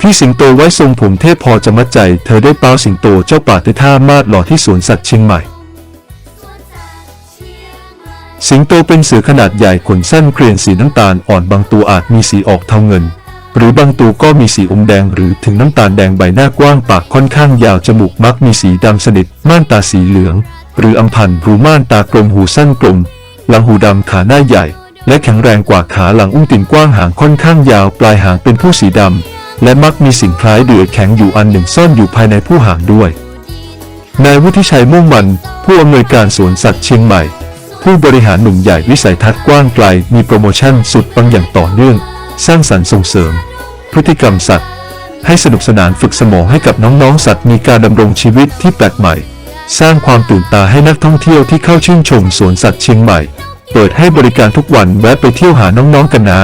ที่สิงโตไว้ทรงผมเทพพอจะมัดใจ เธอได้เป้าสิงโตเจ้าป่าในท่ามาดหล่อที่สวนสัตว์เชียงใหม่ สิงโตเป็นเสือขนาดใหญ่ขนสั้นเกรียนสีน้ำตาลอ่อนบางตัวอาจมีสีออกเทาเงิน หรือบางตัวก็มีสีอมแดงหรือถึงน้ำตาลแดงใบหน้ากว้างปากค่อนข้างยาวจมูกมักมีสีดำสนิทม่านตาสีเหลือง หรืออัมพันธ์รูม่านตากลมหูสั้นกลมหลังหูดำขาหน้าใหญ่ และแข็งแรงกว่าขาหลังอุ้งติ่นกว้างหางค่อนข้างยาว ปลายหางเป็นผู้สีดำ และมักมีสิ่งคล้ายเดือยแข็งอยู่อันหนึ่งซ่อนอยู่ภายในผู้หางด้วย นายวุฒิชัยม่วงมัน ผู้อำนวยการสวนสัตว์เชียงใหม่ ผู้บริหารหนุ่มใหญ่วิสัยทัศน์กว้างไกล มีโปรโมชั่นสุดปังอย่างต่อเนื่อง สร้างสรรค์ส่งเสริม พฤติกรรมสัตว์ ให้สนุกสนานฝึกสมองให้กับน้องๆสัตว์มีการดำรงชีวิตที่แปลกใหม่ สร้างความตื่นตาให้นักท่องเที่ยวที่เข้าชื่นชมสวนสัตว์เชียงใหม่ เปิดให้บริการทุกวันแวะไปเที่ยวหาน้องๆกันนะ